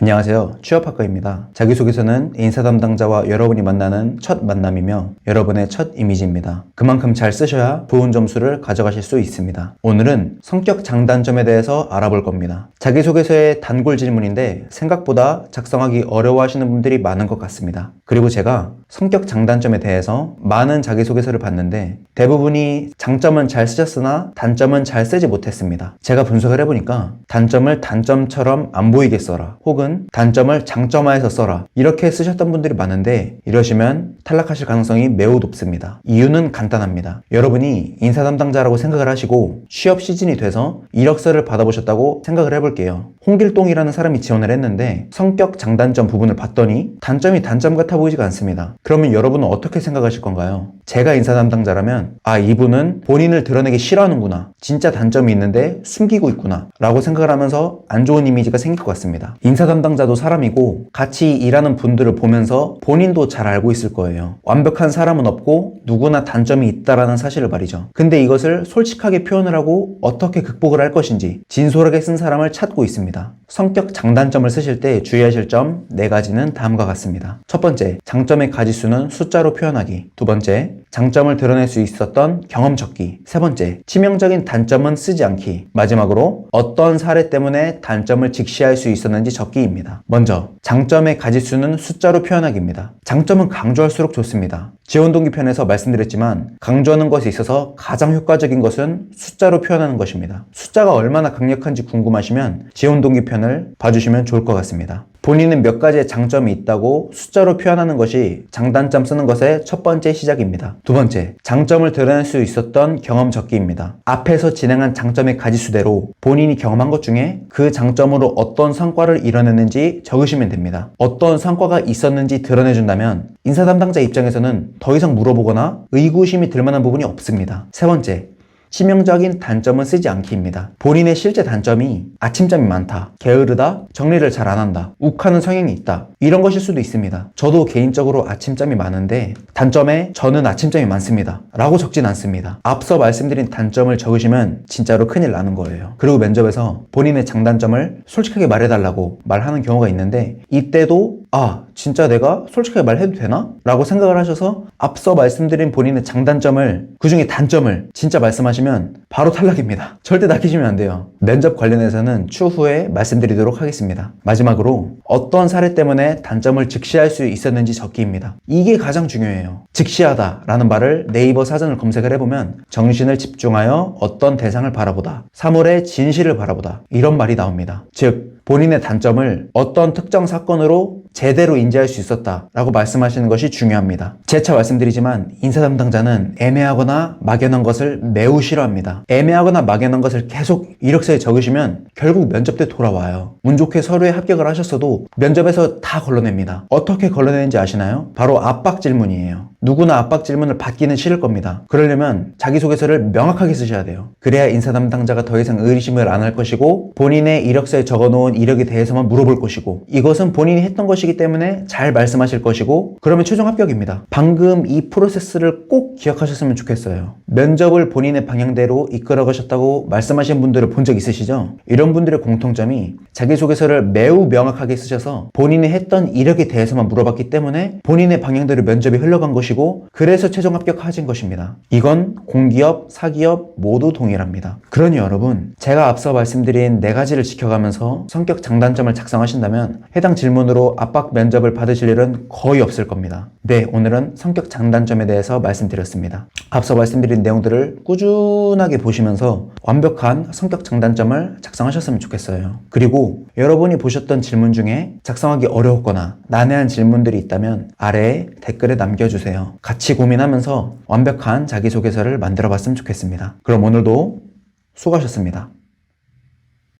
안녕하세요. 취업학과입니다. 자기소개서는 인사 담당자와 여러분이 만나는 첫 만남이며 여러분의 첫 이미지입니다. 그만큼 잘 쓰셔야 좋은 점수를 가져가실 수 있습니다. 오늘은 성격 장단점에 대해서 알아볼 겁니다. 자기소개서의 단골 질문인데 생각보다 작성하기 어려워하시는 분들이 많은 것 같습니다. 그리고 제가 성격 장단점에 대해서 많은 자기소개서를 봤는데 대부분이 장점은 잘 쓰셨으나 단점은 잘 쓰지 못했습니다. 제가 분석을 해보니까 단점을 단점처럼 안 보이게 써라 혹은 단점을 장점화해서 써라 이렇게 쓰셨던 분들이 많은데 이러시면 탈락하실 가능성이 매우 높습니다. 이유는 간단합니다. 여러분이 인사 담당자라고 생각을 하시고 취업 시즌이 돼서 이력서를 받아보셨다고 생각을 해볼게요. 홍길동이라는 사람이 지원을 했는데 성격 장단점 부분을 봤더니 단점이 단점 같아 보이지가 않습니다. 그러면 여러분은 어떻게 생각하실 건가요? 제가 인사 담당자라면 아 이분은 본인을 드러내기 싫어하는구나. 진짜 단점이 있는데 숨기고 있구나. 라고 생각을 하면서 안 좋은 이미지가 생길 것 같습니다. 인사 담당자도 사람이고 같이 일하는 분들을 보면서 본인도 잘 알고 있을 거예요. 완벽한 사람은 없고 누구나 단점이 있다라는 사실을 말이죠. 근데 이것을 솔직하게 표현을 하고 어떻게 극복을 할 것인지 진솔하게 쓴 사람을 찾고 있습니다. 성격 장단점을 쓰실 때 주의하실 점 네 가지는 다음과 같습니다. 첫 번째, 장점의 가지수는 숫자로 표현하기. 두 번째, 장점을 드러낼 수 있었던 경험 적기. 세 번째, 치명적인 단점은 쓰지 않기. 마지막으로 어떤 사례 때문에 단점을 직시할 수 있었는지 적기입니다. 먼저, 장점의 가지수는 숫자로 표현하기입니다. 장점은 강조할수록 좋습니다. 지원 동기 편에서 말씀드렸지만 강조하는 것에 있어서 가장 효과적인 것은 숫자로 표현하는 것입니다. 숫자가 얼마나 강력한지 궁금하시면 지원 동기 편을 봐주시면 좋을 것 같습니다. 본인은 몇 가지의 장점이 있다고 숫자로 표현하는 것이 장단점 쓰는 것의 첫 번째 시작입니다. 두 번째, 장점을 드러낼 수 있었던 경험 적기입니다. 앞에서 진행한 장점의 가지수대로 본인이 경험한 것 중에 그 장점으로 어떤 성과를 이뤄냈는지 적으시면 됩니다. 어떤 성과가 있었는지 드러내준다면 인사 담당자 입장에서는 더 이상 물어보거나 의구심이 들 만한 부분이 없습니다. 세 번째, 치명적인 단점은 쓰지 않기입니다. 본인의 실제 단점이 아침잠이 많다, 게으르다, 정리를 잘 안 한다, 욱하는 성향이 있다. 이런 것일 수도 있습니다. 저도 개인적으로 아침잠이 많은데 단점에 저는 아침잠이 많습니다. 라고 적진 않습니다. 앞서 말씀드린 단점을 적으시면 진짜로 큰일 나는 거예요. 그리고 면접에서 본인의 장단점을 솔직하게 말해달라고 말하는 경우가 있는데 이때도 아, 진짜 내가 솔직하게 말해도 되나? 라고 생각을 하셔서 앞서 말씀드린 본인의 장단점을 그 중에 단점을 진짜 말씀하시면 바로 탈락입니다. 절대 낚이시면 안 돼요. 면접 관련해서는 추후에 말씀드리도록 하겠습니다. 마지막으로 어떤 사례 때문에 단점을 직시할 수 있었는지 적기입니다. 이게 가장 중요해요. 직시하다 라는 말을 네이버 사전을 검색을 해보면 정신을 집중하여 어떤 대상을 바라보다, 사물의 진실을 바라보다 이런 말이 나옵니다. 즉, 본인의 단점을 어떤 특정 사건으로 제대로 인지할 수 있었다라고 말씀하시는 것이 중요합니다. 재차 말씀드리지만 인사 담당자는 애매하거나 막연한 것을 매우 싫어합니다. 애매하거나 막연한 것을 계속 이력서에 적으시면 결국 면접 때 돌아와요. 운 좋게 서류에 합격을 하셨어도 면접에서 다 걸러냅니다. 어떻게 걸러내는지 아시나요? 바로 압박 질문이에요. 누구나 압박 질문을 받기는 싫을 겁니다. 그러려면 자기소개서를 명확하게 쓰셔야 돼요. 그래야 인사 담당자가 더 이상 의심을 안 할 것이고 본인의 이력서에 적어놓은 이력에 대해서만 물어볼 것이고 이것은 본인이 했던 것이기 때문에 잘 말씀하실 것이고 그러면 최종 합격입니다. 방금 이 프로세스를 꼭 기억하셨으면 좋겠어요. 면접을 본인의 방향대로 이끌어 가셨다고 말씀하신 분들을 본 적 있으시죠? 이런 분들의 공통점이 자기소개서를 매우 명확하게 쓰셔서 본인이 했던 이력에 대해서만 물어봤기 때문에 본인의 방향대로 면접이 흘러간 것이고 그래서 최종 합격하신 것입니다. 이건 공기업, 사기업 모두 동일합니다. 그러니 여러분 제가 앞서 말씀드린 네 가지를 지켜가면서 성격 장단점을 작성하신다면 해당 질문으로 압박 면접을 받으실 일은 거의 없을 겁니다. 네, 오늘은 성격 장단점에 대해서 말씀드렸습니다. 앞서 말씀드린 내용들을 꾸준하게 보시면서 완벽한 성격 장단점을 작성하셨으면 좋겠어요. 그리고 여러분이 보셨던 질문 중에 작성하기 어려웠거나 난해한 질문들이 있다면 아래에 댓글에 남겨주세요. 같이 고민하면서 완벽한 자기소개서를 만들어 봤으면 좋겠습니다. 그럼 오늘도 수고하셨습니다.